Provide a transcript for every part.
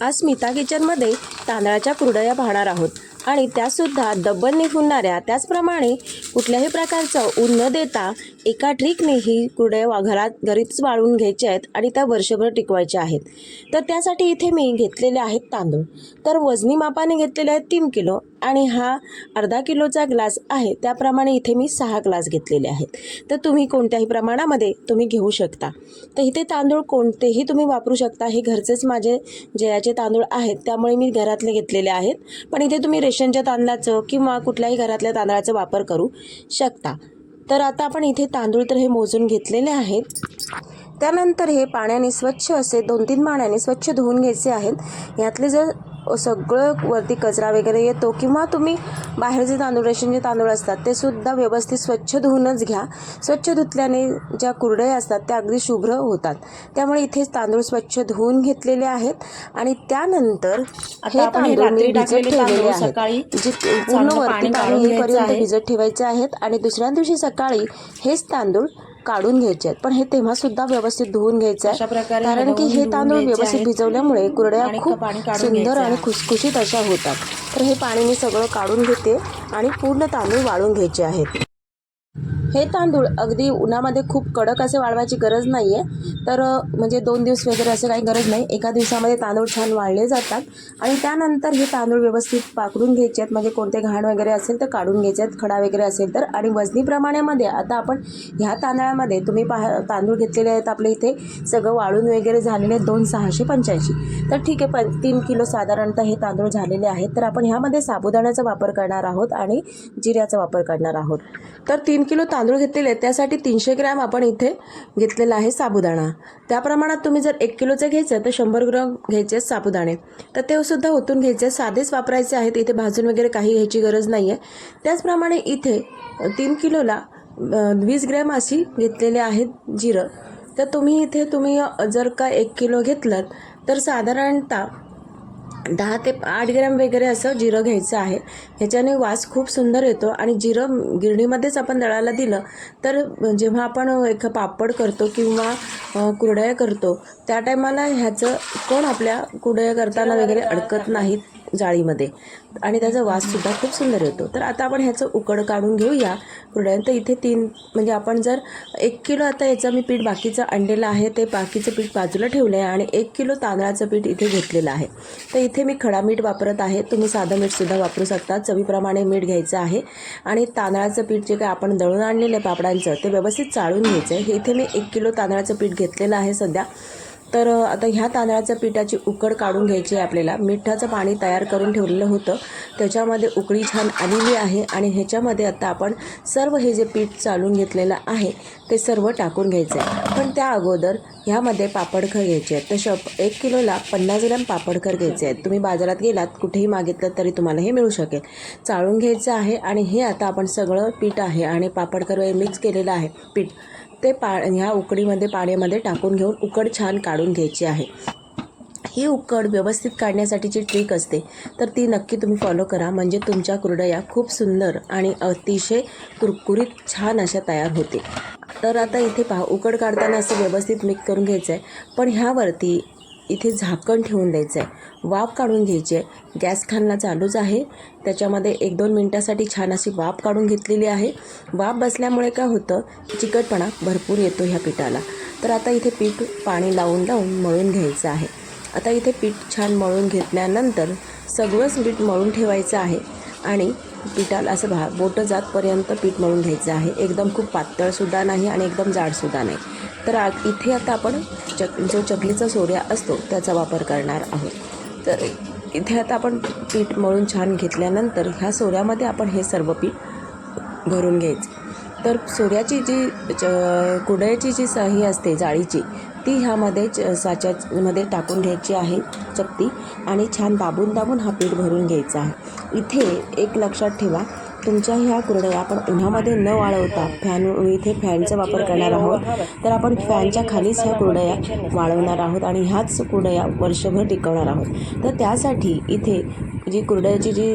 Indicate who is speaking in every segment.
Speaker 1: आज स्मिता किचनमध्ये तांदळाच्या कुरडया पाहणार आहोत. आणि त्यासुद्धा डब्बलने फुलणाऱ्या त्याचप्रमाणे कुठल्याही प्रकारचं ऊन न देता एका ट्रिकने ही कुरडया वा- घरात घरीच वाळून घ्यायच्या आहेत आणि त्या वर्षभर टिकवायच्या आहेत. तर त्यासाठी इथे मी घेतलेले आहेत तांदूळ. तर वजनी मापाने घेतलेले आहेत तीन किलो आणि हा अर्धा किलोचा ग्लास आहे. त्याप्रमाणे इथे मी सहा ग्लास घेतलेले आहेत. तर तुम्ही कोणत्याही प्रमाणामध्ये तुम्ही घेऊ शकता. तर इथे तांदूळ कोणतेही तुम्ही वापरू शकता. हे घरचेच माझे जयाचे तांदूळ आहेत. त्यामुळे मी घरातले घेतलेले आहेत. पण इथे तुम्ही रेशनच्या तांदळाचं किंवा कुठल्याही घरातल्या तांदळाचा वापर करू शकता. तर आता आपण इथे तांदूळ तर हे मोजून घेतलेले आहेत. त्यानंतर हे पाण्याने स्वच्छ असे दोन तीन पाण्याने स्वच्छ धुवून घ्यायचे आहेत. यातले जर सगळं वरती कचरा वगैरे येतो किंवा तुम्ही बाहेरचे तांदूळ रेशनचे तांदूळ असतात ते सुद्धा व्यवस्थित स्वच्छ धुवूनच घ्या. स्वच्छ धुतल्याने ज्या कुरडया असतात त्या अगदी शुभ्र होतात. त्यामुळे इथे तांदूळ स्वच्छ धुवून घेतलेले आहेत आणि त्यानंतर हे
Speaker 2: हे
Speaker 1: तांदूळ मी भिजत ठेवलेले आहेत.
Speaker 2: सकाळी
Speaker 1: जे पूर्ण वरती
Speaker 2: पाणी
Speaker 1: येईपर्यंत. भिजत ठेवायचे आहेत आणि दुसऱ्या दिवशी सकाळी हेच तांदूळ काढून घ्यायचे आहेत पण हे तेव्हा सुद्धा व्यवस्थित धुवून घ्यायचे आहे कारण की हे तांदूळ व्यवस्थित. भिजवल्यामुळे कुरडया खूप सुंदर आणि. खुसखुशीत अशा होतात तर हे पाणी मी सगळं काढून घेते आणि पूर्ण तांदूळ वाळून घ्यायचे आहेत हे तांदूळ अगदी उन्हामध्ये खूप कडक असे वाळवायची गरज नाही आहे तर म्हणजे दोन दिवस वगैरे असं काही गरज नाही. एका दिवसामध्ये तांदूळ छान वाळले जातात. आणि त्यानंतर हे तांदूळ व्यवस्थित पाकडून घ्यायचे आहेत. म्हणजे कोणते घाण वगैरे असेल तर काढून घ्यायचे आहेत. खडा वगैरे असेल तर. आणि वजनी प्रमाणामध्ये आता आपण ह्या तांदळामध्ये तुम्ही पहा तांदूळ घेतलेले आहेत आपले इथे. सगळं वाळून वगैरे झालेले आहेत. दोन सहाशे पंच्याऐंशी. तर ठीक आहे. प तीन किलो साधारणतः हे तांदूळ झालेले आहेत. तर आपण ह्यामध्ये साबुदाण्याचा वापर करणार आहोत आणि जिऱ्याचा वापर करणार आहोत. तर तीन किलो तांदूळ घेतलेले त्यासाठी तीनशे ग्रॅम आपण इथे घेतलेला आहे साबुदाणा. त्या प्रमाणात तुम्ही जर एक किलोचं घ्यायचं तर शंभर ग्रॅम घ्यायचे आहेत साबुदाणे. तर ते सुद्धा ओतून घ्यायचे साधेच वापरायचे आहेत. इथे भाजून वगैरे काही घ्यायची गरज नाही आहे त्याचप्रमाणे इथे तीन किलोला वीस ग्रॅम अशी घेतलेले आहेत जिरं. तर तुम्ही इथे तुम्ही जर का एक किलो घेतलं तर साधारणतः दहा ते आठ ग्रॅम वगैरे असं जिरं घ्यायचं आहे. ह्याच्याने वास खूप सुंदर येतो आणि जिरं गिरणीमध्येच आपण दळायला दिलं तर जेव्हा आपण एक पापड करतो किंवा कुरडया करतो त्या टायमाला ह्याचं कोण आपल्या कुरडया करताना वगैरे अडकत नाहीत? जाळीमध्ये. आणि त्याचा वाससुद्धा खूप सुंदर येतो. तर आता आपण ह्याचं उकड काढून घेऊया. कुरड्यांत इथे तीन म्हणजे आपण जर एक किलो आता याचं मी पीठ बाकीचं आणलेलं आहे ते बाकीचं पीठ बाजूला ठेवलं आहे आणि एक किलो तांदळाचं पीठ इथे घेतलेलं आहे. तर इथे मी खडा मीठ वापरत आहे. तुम्ही साधं मीठसुद्धा वापरू शकता. चवीप्रमाणे मीठ घ्यायचं आहे. आणि तांदळाचं पीठ जे काय आपण दळून आणलेलं आहे पापडांचं ते व्यवस्थित चाळून घ्यायचं आहे हे इथे मी एक किलो तांदळाचं पीठ घेतलेलं आहे सध्या. तर आता ह्या तांदळाच्या पिठाची उकड काढून घ्यायची आहे आपल्याला. मिठाचं पाणी तयार करून ठेवलेलं होतं. त्याच्यामध्ये उकळी छान आलेली आहे आणि ह्याच्यामध्ये आता आपण सर्व हे जे पीठ चालून घेतलेलं आहे ते सर्व टाकून घ्यायचं आहे पण त्या अगोदर ह्यामध्ये पापडखर घ्यायचे आहेत तसं एक किलोला पन्नास ग्रॅम पापडखर घ्यायचे आहेत. तुम्ही बाजारात गेलात कुठेही मागितलं तरी तुम्हाला हे मिळू शकेल. चाळून घ्यायचं आहे आणि हे आता आपण सगळं पीठ आहे आणि पापडखर मिक्स केलेलं आहे पीठ. ते पा ह्या उकडीमध्ये पाण्यामध्ये टाकून घेऊन उकड छान काढून घ्यायची आहे. ही उकड व्यवस्थित काढण्यासाठीची ट्रिक असते. तर ती नक्की तुम्ही फॉलो करा. म्हणजे तुमच्या कुरडया खूप सुंदर आणि अतिशय कुरकुरीत छान अशा तयार होते तर आता इथे पहा उकड काढताना असं व्यवस्थित मिक्स करून घ्यायचं आहे पण ह्यावरती इथे झाकण ठेवून द्यायचं आहे वाफ काढून घ्यायची आहे गॅस खालना चालूच आहे. त्याच्यामध्ये एक दोन मिनटासाठी छान अशी वाफ काढून घेतलेली आहे. वाफ बसल्यामुळे काय होतं चिकटपणा भरपूर येतो ह्या पिठाला. तर आता इथे पीठ पाणी लावून लावून मळून घ्यायचं आहे. आता इथे पीठ छान मळून घेतल्यानंतर सगळंच पीठ मळून ठेवायचं आहे. आणि पिठाला असं भा बोटं जातपर्यंत पीठ मळून घ्यायचं आहे. एकदम खूप पातळसुद्धा नाही आणि एकदम जाडसुद्धा नाही. तर आ इथे आता आपण चक जो चकलीचा सोऱ्या असतो त्याचा वापर करणार आहोत. तर इथे आता आपण पीठ मळून छान घेतल्यानंतर ह्या सोऱ्यामध्ये आपण हे सर्व पीठ भरून घ्यायचं. तर सूर्याची जी च जी सही असते जाळीची ती ह्यामध्ये च साच्यामध्ये टाकून घ्यायची आहे चपती आणि छान दाबून दाबून हा पीठ भरून घ्यायचा आहे. इथे एक लक्षात ठेवा तुमच्या ह्या कुरडया आपण उन्हामध्ये न वाळवता फॅन इथे फॅनचा वापर करणार आहोत. तर आपण फॅनच्या खालीच ह्या कुरडया वाळवणार आहोत आणि ह्याच कुरडया वर्षभर टिकवणार आहोत. तर त्यासाठी इथे जी कुरडयाची जी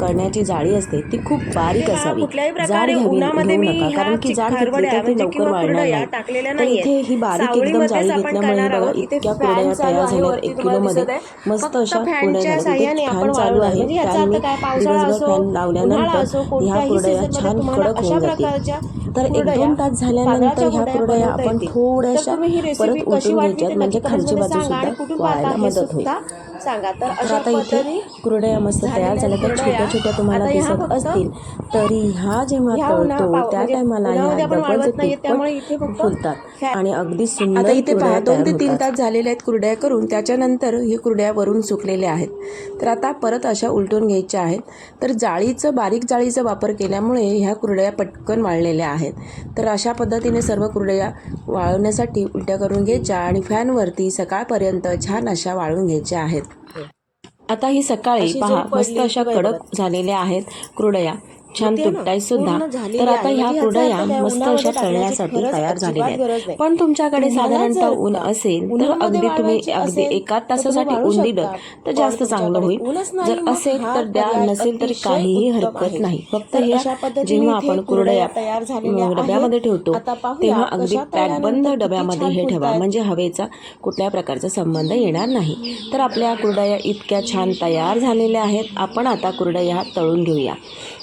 Speaker 1: करण्याची जाळी असते ती खूप बारीक असावी जाड घ्यावी घेऊ नका कारण की जाड घेतली
Speaker 2: खारवड्या
Speaker 1: तर ती लवकर
Speaker 2: कुरडया
Speaker 1: नाही तर. इथे ही बारीक एकदम जाळी घेतल्यामुळे बघा इतक्या कुरडया तयार झाल्यात एक किलोमध्ये. मस्त अशा कुरडया झाल्या इथे फॅन चालू. आहे
Speaker 2: म्हणजे
Speaker 1: फॅनने दिवसभर फॅन लावल्यानंतर ह्या कुरडया छान कडक होऊन जातील तर एक दोन तास झाल्यानंतर ह्या
Speaker 2: कुरडया
Speaker 1: आपण. थोड्याशा परत उलटून घ्यायच्यात
Speaker 2: ते
Speaker 1: म्हणजे खालची बाजू सुद्धा वाळायला मदत होईल
Speaker 2: सांगा तर अशा
Speaker 1: आता इथे कुरडया मस्त तयार झाल्या तर. छोट्या छोट्या तुम्हाला दिसत असतील. तरी ह्या जेव्हा तळतो त्या
Speaker 2: म्हणजे
Speaker 1: टायमाला ह्या डबल फुलतात. आणि अगदी सुंदर
Speaker 2: आता इथे पहा दोन ते तीन. तास झालेले आहेत कुरड्या करून त्याच्यानंतर हे कुरड्या वरून सुकलेल्या आहेत. तर आता परत अशा उलटून घ्यायच्या आहेत. तर जाळीचं बारीक जाळीचा वापर केल्यामुळे ह्या कुरड्या पटकन वाळलेल्या आहेत. तर अशा पद्धतीने सर्व कुरड्या वाळवण्यासाठी उलट्या करून घ्यायच्या आणि फॅनवरती सकाळपर्यंत छान अशा वाळून घ्यायच्या आहेत. आता ही सकाळी
Speaker 1: पहा मस्त अशा कडक झालेल्या आहेत कुरडया. छान तुटतायत सुद्धा तर आता. ह्या
Speaker 2: म्हणजे अर्थ काय,
Speaker 1: मस्त अशा तळण्यासाठी तयार झालेल्या आहेत. पण तुमच्याकडे साधारणतः ऊन असेल तर अगदी तुम्ही अगदी एका तासासाठी ऊन दिलं. तर जास्त चांगलं होईल जर असेल तर द्या नसेल तर काहीही हरकत. नाही फक्त ह्या जेव्हा आपण
Speaker 2: कुरडया.
Speaker 1: डब्यामध्ये ठेवतो तेव्हा अगदी पॅकबंद
Speaker 2: किती
Speaker 1: डब्यामध्ये हे ठेवा. म्हणजे हवेचा कुठल्या प्रकारचा संबंध येणार नाही तर आपल्या कुरडया इतक्या छान तयार झालेल्या आहेत आपण आता कुरडया तळून घेऊया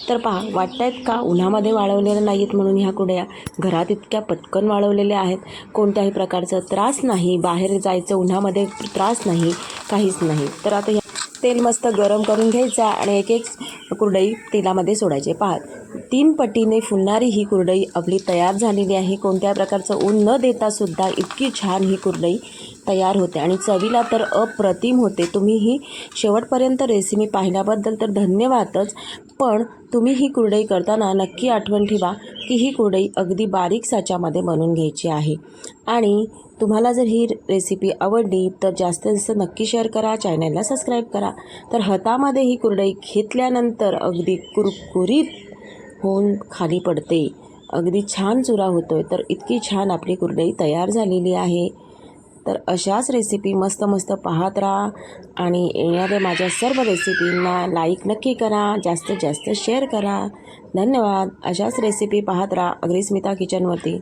Speaker 1: तर पहा वाटतायत का उन्हामध्ये वाळवलेल्या नाहीत म्हणून ह्या कुड्या? घरात इतक्या पटकन वाळवलेल्या आहेत. कोणत्याही प्रकारचा त्रास नाही. बाहेर जायचं उन्हामध्ये त्रास नाही काहीच नाही. तर आता ह्या तेल मस्त गरम करून घ्यायचा आणि एक एक कुरडई तेलामध्ये सोडायचे. पहा तीन पटीने फुलणारी ही कुरडई आपली तयार झालेली आहे. कोणत्या प्रकारचं ऊन न देता सुद्धा इतकी छान ही कुरडई तयार होते आणि चवीला तर अप्रतिम होते. तुम्ही ही शेवटपर्यंत रेसिपी पाहिल्याबद्दल तर धन्यवादच. पण तुम्ही ही कुरडई करताना नक्की आठवण ठेवा की ही कुरडई अगदी बारीक साच्यामध्ये बनवून घ्यायची आहे. आणि तुम्हाला जर ही रेसिपी आवडली तर जास्तीत जास्त नक्की शेअर करा चॅनलला सबस्क्राईब करा. तर हातामध्ये ही कुरडई घेतल्यानंतर अगदी कुरकुरीत होऊन खाली पडते. अगदी छान चुरा होतो आहे तर इतकी छान आपली कुरडई तयार झालेली आहे. तर अशाच रेसिपी मस्त मस्त पाहत राहा आणि येणाऱ्या माझ्या सर्व रेसिपींना लाईक नक्की करा जास्तीत जास्त शेअर करा. धन्यवाद. अशाच रेसिपी पाहत राहा अग्रिस्मिता किचनवरती